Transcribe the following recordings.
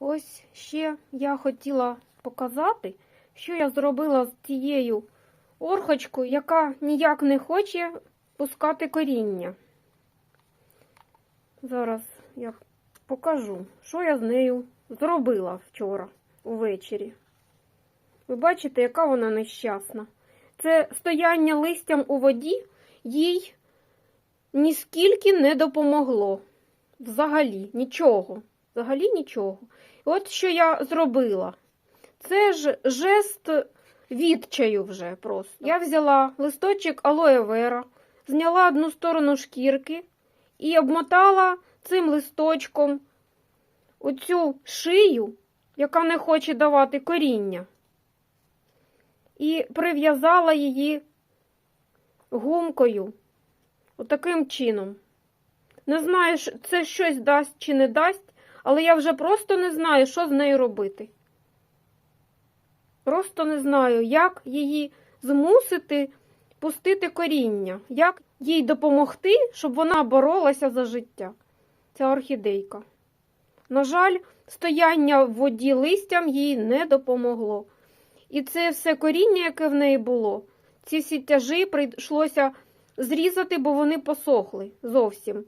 Ось ще я хотіла показати, що я зробила з тією орхочкою, яка ніяк не хоче пускати коріння. Зараз я покажу, що я з нею зробила вчора увечері. Ви бачите, яка вона нещасна. Це стояння листям у воді їй ніскільки не допомогло. Взагалі нічого. Взагалі нічого. От що я зробила. Це ж жест відчаю вже просто. Я взяла листочок алоє вера, зняла одну сторону шкірки і обмотала цим листочком оцю шию, яка не хоче давати коріння, і прив'язала її гумкою отаким чином. Не знаю, це щось дасть чи не дасть, але я вже просто не знаю, що з нею робити. Просто не знаю, як її змусити пустити коріння, як їй допомогти, щоб вона боролася за життя. Ця орхідейка. На жаль, стояння в воді листям їй не допомогло. І це все коріння, яке в неї було, ці всі прийшлося зрізати, бо вони посохли зовсім.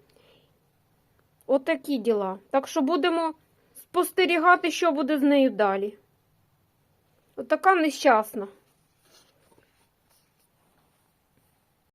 Отакі діла. Так що будемо спостерігати, що буде з нею далі. Отака нещасна.